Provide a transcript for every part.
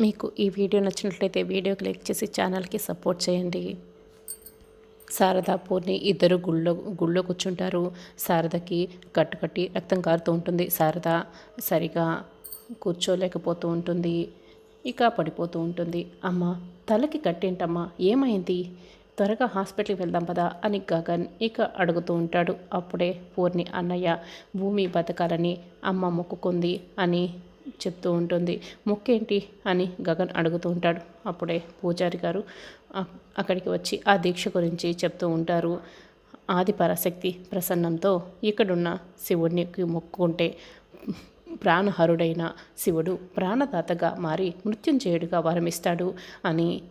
మీకు ఈ వీడియో నచ్చినట్లయితే వీడియో క్లిక్ చేసి ఛానల్కి సపోర్ట్ చేయండి. శారద పూర్ణి ఇద్దరు గుళ్ళో గుళ్ళో కూర్చుంటారు. శారదకి కట్టుకట్టి రక్తం కారుతూ ఉంటుంది. శారద సరిగా కూర్చోలేకపోతూ ఉంటుంది. ఇక పడిపోతూ ఉంటుంది. అమ్మ తలకి కట్టేంటమ్మా? ఏమైంది? త్వరగా హాస్పిటల్కి వెళ్దాం పదా అని గగన్ ఇక అడుగుతూ ఉంటాడు. అప్పుడే పూర్ణి అన్నయ్య భూమి బతకాలని అమ్మ మొక్కుకుంది అని చెప్తూ ఉంటుంది. మొక్కేంటి? అని గగన్ అడుగుతూ ఉంటాడు. అప్పుడే పూజారి గారు అక్కడికి వచ్చి ఆ దీక్ష గురించి చెప్తూ ఉంటారు. ఆది పరాశక్తి ప్రసన్నంతో ఇక్కడున్న శివుడికి మొక్కుకుంటే ప్రాణహరుడైన శివుడు ప్రాణదాతగా మారి మృత్యుంజయుడిగా వరమిస్తాడు అని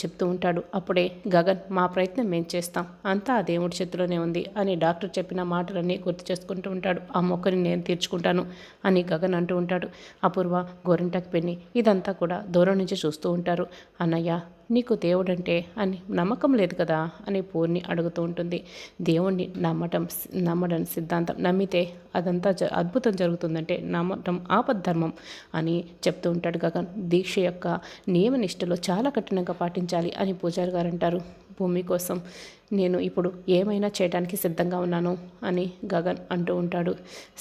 చెప్తూ ఉంటాడు అప్పుడే గగన్ మా ప్రయత్నం మేము చేస్తాం. అంతా ఆ దేవుడి చేతిలోనే ఉంది అని డాక్టర్ చెప్పిన మాటలన్నీ గుర్తు చేసుకుంటూ ఉంటాడు. ఆ మొక్కని నేను తీర్చుకుంటాను అని గగన్ అంటూ ఉంటాడు. అపూర్వ గోరింటకు పెన్ని ఇదంతా కూడా దూరం నుంచి చూస్తూ ఉంటారు. అన్నయ్య నీకు దేవుడంటే అని నమ్మకం లేదు కదా అని పూర్ణి అడుగుతూ ఉంటుంది. దేవుణ్ణి నమ్మటం నమ్మడం సిద్ధాంతం నమ్మితే అదంతా జ అద్భుతం జరుగుతుందంటే నమ్మటం ఆపద్ధర్మం అని చెప్తూ ఉంటాడు గగన్. దీక్ష యొక్క నియమనిష్టలో చాలా కఠినంగా పాటించాలి అని పూజారి గారు అంటారు. భూమి కోసం నేను ఇప్పుడు ఏమైనా చేయడానికి సిద్ధంగా ఉన్నాను అని గగన్ అంటూ ఉంటాడు.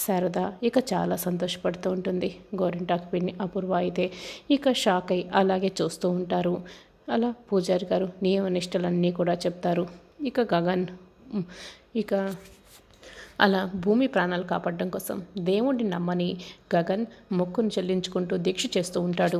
శారద ఇక చాలా సంతోషపడుతూ ఉంటుంది. గోరింటాకు పిన్ని అపూర్వ అయితే ఇక షాక్ అయి అలాగే చూస్తూ ఉంటారు. అలా పూజారి గారు నియమ నిష్టలన్నీ కూడా చెప్తారు. ఇక గగన్ ఇక అలా భూమి ప్రాణాలు కాపాడడం కోసం దేవుడిని నమ్మని గగన్ మొక్కును చెల్లించుకుంటూ దీక్ష చేస్తూ ఉంటాడు.